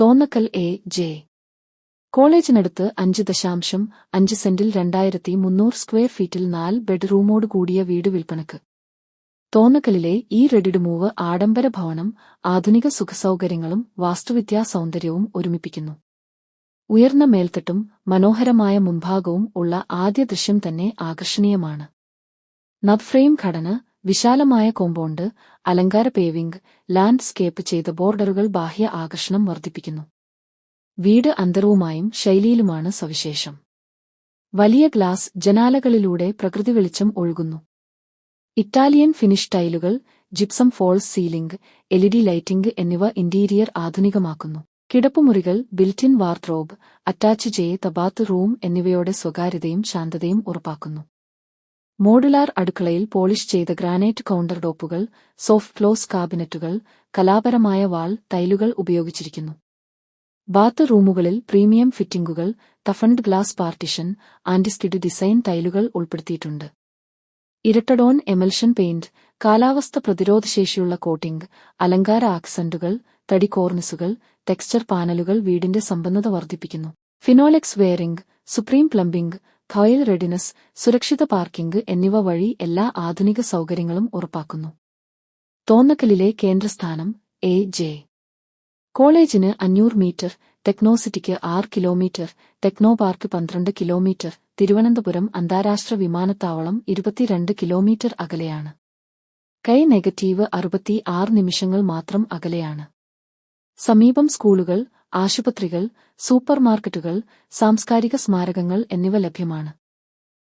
Thonnakkal A J. കോളേജിനടുത്ത് അഞ്ച് ദശാംശം അഞ്ച് സെന്റിൽ രണ്ടായിരത്തി മുന്നൂറ് സ്ക്വയർ ഫീറ്റിൽ നാല് ബെഡ്റൂമോട് കൂടിയ വീട് വിൽപ്പനക്ക്. തോന്നക്കലിലെ ഈ റെഡിഡ് മൂവ് ആഡംബര ഭവനം ആധുനിക സുഖസൗകര്യങ്ങളും വാസ്തുവിദ്യാ സൗന്ദര്യവും ഒരുമിപ്പിക്കുന്നു. ഉയർന്ന മേൽത്തട്ടും മനോഹരമായ മുൻഭാഗവും ഉള്ള ആദ്യ ദൃശ്യം തന്നെ ആകർഷണീയമാണ്. നബ്ഫ്രെയിം ഘടന വിശാലമായ കോമ്പൗണ്ട് അലങ്കാര പേവിംഗ് ലാൻഡ്സ്കേപ്പ് ചെയ്ത ബോർഡറുകൾ ബാഹ്യ ആകർഷണം വർദ്ധിപ്പിക്കുന്നു. വീട് അന്തരവുമായും ശൈലിയിലുമാണ് സവിശേഷം. വലിയ ഗ്ലാസ് ജനാലകളിലൂടെ പ്രകൃതി വെളിച്ചം ഒഴുകുന്നു. ഇറ്റാലിയൻ ഫിനിഷ് ടൈലുകൾ gypsum false ceiling LED lighting എന്നിവ ഇന്റീരിയർ ആധുനികമാക്കുന്നു. കിടപ്പുമുറികൾ ബിൽറ്റിൻ വാർഡ്രോബ് അറ്റാച്ച് ചെയ്ത ബാത്ത് റൂം എന്നിവയോടെ സ്വകാര്യതയും ശാന്തതയും ഉറപ്പാക്കുന്നു. മോഡുലാർ അടുക്കളയിൽ പോളിഷ് ചെയ്ത ഗ്രാനൈറ്റ് കൗണ്ടർ ടോപ്പുകൾ സോഫ്റ്റ് ക്ലോസ് കാബിനറ്റുകൾ കലാപരമായ വാൾ തൈലുകൾ ഉപയോഗിച്ചിരിക്കുന്നു. ബാത്ത് റൂമുകളിൽ premium ഫിറ്റിംഗുകൾ toughened glass partition antiskid design ടൈലുകൾ ഉൾപ്പെടുത്തിയിട്ടുണ്ട്. ഇരട്ടഡോൺ എമൽഷൻ പെയിന്റ് കാലാവസ്ഥ പ്രതിരോധശേഷിയുള്ള കോട്ടിംഗ് അലങ്കാര ആക്സന്റുകൾ തടി കോർണിസുകൾ ടെക്സ്ചർ പാനലുകൾ വീടിന്റെ സമ്പന്നത വർദ്ധിപ്പിക്കുന്നു. ഫിനോലെക്സ് വെയറിംഗ് സുപ്രീം പ്ലംബിംഗ് ഖോയിൽ റെഡിനസ് സുരക്ഷിത പാർക്കിംഗ് എന്നിവ വഴി എല്ലാ ആധുനിക സൗകര്യങ്ങളും ഉറപ്പാക്കുന്നു. തോന്നക്കലിലെ കേന്ദ്രസ്ഥാനം എ ജെ. കോളേജിന് അഞ്ഞൂറ് മീറ്റർ ടെക്നോസിറ്റിക്ക് ആറ് കിലോമീറ്റർ ടെക്നോ പാർക്ക് പന്ത്രണ്ട് കിലോമീറ്റർ തിരുവനന്തപുരം അന്താരാഷ്ട്ര വിമാനത്താവളം ഇരുപത്തിരണ്ട് കിലോമീറ്റർ അകലെയാണ്. കൈ നെഗറ്റീവ് അറുപത്തി ആറ് നിമിഷങ്ങൾ മാത്രം അകലെയാണ്. സമീപം സ്കൂളുകൾ ആശുപത്രികൾ സൂപ്പർമാർക്കറ്റുകൾ സാംസ്കാരിക സ്മാരകങ്ങൾ എന്നിവ ലഭ്യമാണ്.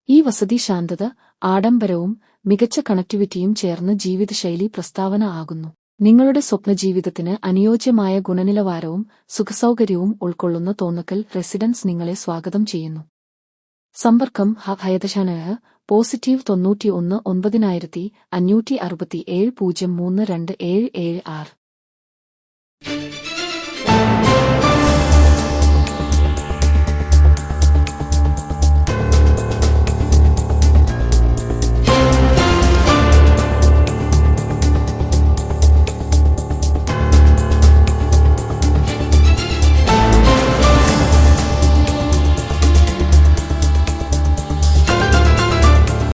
ഈ വസതി ശാന്തത ആഡംബരവും മികച്ച കണക്ടിവിറ്റിയും ചേർന്ന് ജീവിതശൈലി പ്രസ്താവന ആകുന്നു. നിങ്ങളുടെ സ്വപ്നജീവിതത്തിന് അനുയോജ്യമായ ഗുണനിലവാരവും സുഖസൗകര്യവും ഉൾക്കൊള്ളുന്ന തോന്നക്കൽ റെസിഡൻസ് നിങ്ങളെ സ്വാഗതം ചെയ്യുന്നു. സമ്പർക്കം ഹയദശാനഹ പോസിറ്റീവ് തൊണ്ണൂറ്റിയൊന്ന് ഒൻപതിനായിരത്തി അഞ്ഞൂറ്റി അറുപത്തി ഏഴ് പൂജ്യം മൂന്ന് രണ്ട് ഏഴ് ഏഴ് ആറ്.